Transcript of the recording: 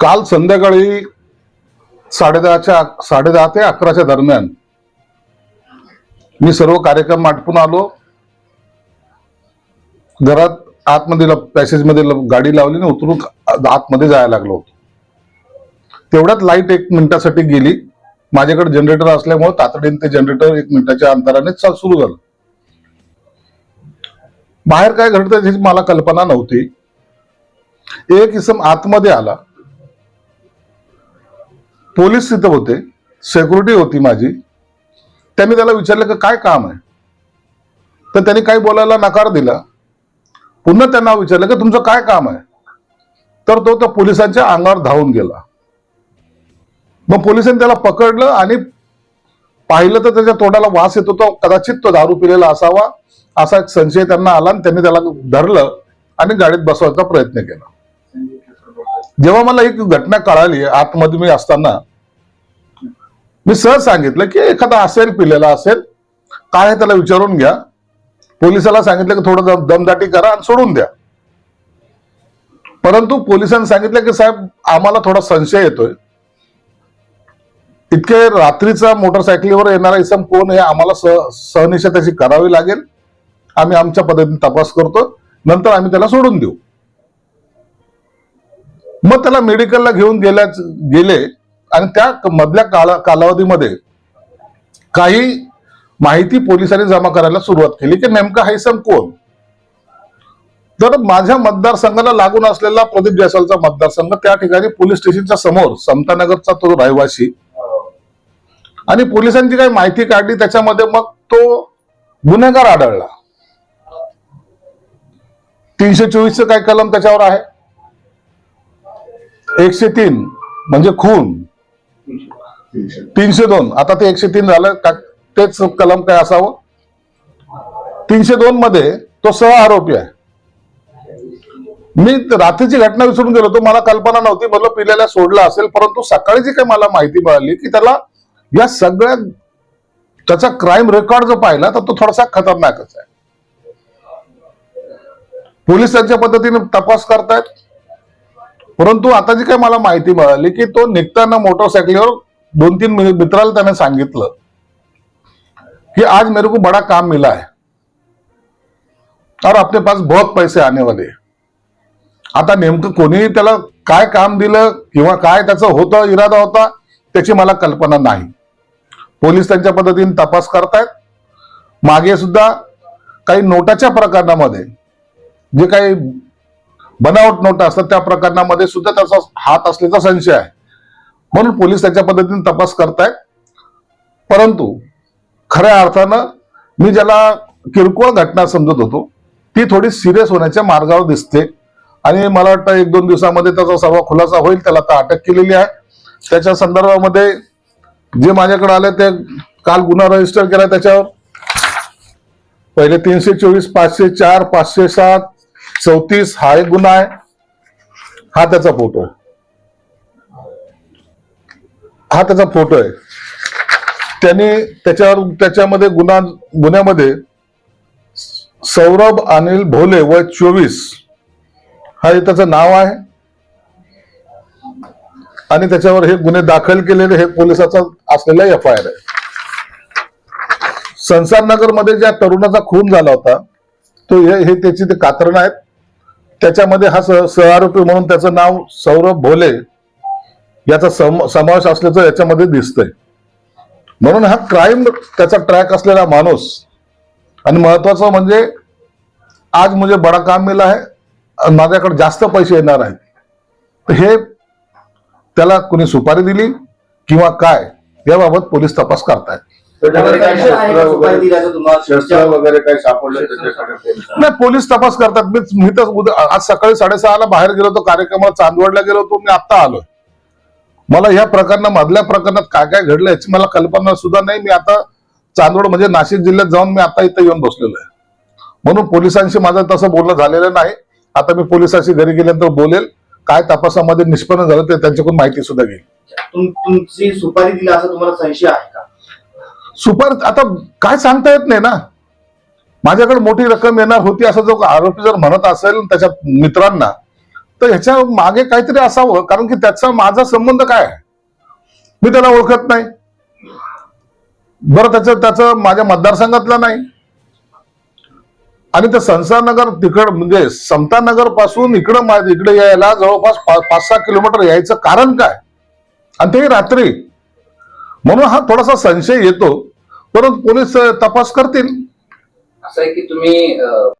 काल संध्याकाळी साडेदहाच्या साडेदहा ते अकराच्या दरम्यान मी सर्व कार्यक्रम आटपून आलो. घरात आतमध्ये पॅसेजमध्ये ल- गाडी लावली आणि उतरून आतमध्ये जायला लागलो होतो. तेवढ्यात लाइट एक मिनिटासाठी गेली. माझ्याकडे जनरेटर असल्यामुळे तातडीने ते जनरेटर एक मिनिटाच्या अंतराने सुरू झालं. बाहेर काय घडतं त्याची मला कल्पना नव्हती. एक इसम आतमध्ये आला. पोलीस तिथं होते. सेक्युरिटी होती माझी. त्यांनी त्याला विचारलं की काय काम आहे? तर त्यांनी काही बोलायला नकार दिला. पुन्हा त्यांना विचारलं की तुमचं काय काम आहे? तर तो त्या पोलिसांच्या अंगावर धावून गेला. मग पोलिसांनी त्याला पकडलं आणि पाहिलं तर त्याच्या तोंडाला वास येतो तो कदाचित तो दारू पिलेला असावा असा एक संशय त्यांना आला आणि त्यांनी त्याला धरलं आणि गाडीत बसवायचा प्रयत्न केला. जेव्हा मला एक घटना कळाली आतमध्ये मी असताना मी सहज सांगितलं की एखादा असेल पिलेला असेल काय त्याला विचारून घ्या. पोलिसाला सांगितलं की थोडं दमदाटी करा आणि सोडून द्या. परंतु पोलिसांनी सांगितलं की साहेब आम्हाला थोडा संशय येतोय. इतके रात्रीचा मोटरसायकलीवर येणारा इसम कोण हे आम्हाला सह सहनिशा त्याची करावी लागेल. आम्ही आमच्या पद्धतीने तपास करतो. नंतर आम्ही त्याला सोडून देऊ. मग त्याला मेडिकलला घेऊन गेल्या गेले. आणि त्या मधल्या काला कालावधीमध्ये काही माहिती पोलिसांनी जमा करायला सुरुवात केली की नेमका हा इसम कोण? तर माझ्या मतदारसंघाला लागून असलेला प्रदीप जयसवालचा मतदारसंघ त्या ठिकाणी पोलीस स्टेशनच्या समोर समतानगरचा तो रहिवासी आणि पोलिसांची काही माहिती काढली त्याच्यामध्ये मग तो गुन्हेगार आढळला. तीनशे चोवीसचं काय कलम त्याच्यावर आहे? एकशे तीन म्हणजे खून. तीनशे दोन. आता ते एकशे तीन झालं का तेच कलम काय असावं? तीनशे दोन मध्ये तो सह आरोपी आहे. मी रात्रीची घटना विसरून गेलो होतो मला कल्पना नव्हती म्हटलं पिल्याला सोडला असेल परंतु सकाळी जी काही मला माहिती मिळाली की त्याला या सगळ्या त्याचा क्राईम रेकॉर्ड जो पाहिला तर तो थोडासा खतरनाकच आहे. पोलीस त्यांच्या पद्धतीने तपास करतायत. परंतु आता जी काही मला माहिती मिळाली की तो निघताना मोटरसायकलीवर दोन तीन मित्राला त्याने सांगितलं कि आज मेरे को बड़ा काम मिला है. और अपने पास बहुत पैसे आने वाले आता नेमकं कोणी त्याला काय काम दिलं किंवा काय त्याचा होतं इरादा होता त्याची मला कल्पना नाही. पोलीस त्यांच्या पद्धतीने तपास करतायत. मागे सुद्धा काही नोटाच्या प्रकरणामध्ये जे काही बनावट नोटा असतात त्या प्रकरणामध्ये सुद्धा त्याचा हात असल्याचा संशय आहे. म्हणून पोलीस त्याच्या पद्धतीने तपास करतायत. परंतु खऱ्या अर्थानं मी ज्याला किरकोळ घटना समजत होतो ती थोडी सिरियस होण्याच्या मार्गावर दिसते. आणि मला वाटतं एक दोन दिवसामध्ये त्याचा सर्व खुलासा होईल त्याला आता अटक केलेली आहे. त्याच्या संदर्भामध्ये जे माझ्याकडे आले ते काल गुन्हा रजिस्टर केला त्याच्यावर. पहिले तीनशे चोवीस पाचशे चार पाचशे सात चौतीस हा एक गुन्हा आहे. हा त्याचा फोटो आहे. हा त्याचा फोटो आहे. त्यांनी त्याच्यावर त्याच्यामध्ये गुन्हा गुन्ह्यामध्ये सौरभ अनिल भोले वय चोवीस. हा हे त्याचं नाव आहे. आणि त्याच्यावर हे गुन्हे दाखल केलेले हे पोलिसाचा असलेला एफ आय आर आहे. संसार नगरमध्ये ज्या तरुणाचा खून झाला होता तो हे हे त्याची ते कात्रण आहेत त्याच्यामध्ये हा सह सहआरोपी म्हणून त्याचं नाव सौरभ भोले याचा सम- समावेश असल्याचं याच्यामध्ये दिसतंय. म्हणून हा क्राईम त्याचा ट्रॅक असलेला माणूस आणि महत्वाचं म्हणजे आज मुझे बडा काम मिला आहे माझ्याकडे जास्त पैसे येणार आहेत. हे त्याला कुणी सुपारी दिली किंवा काय याबाबत पोलीस तपास करतायत. नाही पोलीस तपास करतात. मी मी तर उद्या आज सकाळी साडेसहाला बाहेर गेलो होतो कार्यक्रमाला चांदवडला गेलो होतो मी आता आलोय. मला ह्या प्रकरणा मधल्या प्रकरणात काय काय घडलं याची मला कल्पना सुद्धा नाही. मी आता चांदवड म्हणजे नाशिक जिल्ह्यात जाऊन मी आता इथं येऊन बसलेलो आहे. म्हणून पोलिसांशी माझं तसं बोलणं झालेलं नाही. आता मी पोलिसांशी घरी गेल्यानंतर बोलेल. काय तपासामध्ये निष्पन्न झालं ते त्यांच्याकडून माहिती सुद्धा घेईल. तुम- तुमची सुपारी दिली असं तुम्हाला संशय आहे का? सुपर आता काय सांगता येत नाही ना? माझ्याकडे मोठी रक्कम येणार होती असं जो आरोपी जर म्हणत असेल त्याच्या मित्रांना तर ह्याच्या मागे काहीतरी असावं कारण की त्याचा माझा संबंध काय आहे? मी त्याला ओळखत नाही. बरं त्याचं त्याचं माझ्या मतदारसंघातलं नाही. आणि ते संसारनगर तिकड म्हणजे समतानगरपासून इकडं मा- इकडे यायला जवळपास पाच सहा किलोमीटर यायचं कारण काय? आणि ते रात्री. म्हणून हा थोडासा संशय येतो. परंतु पोलीस तपास करतील. असं आहे की तुम्ही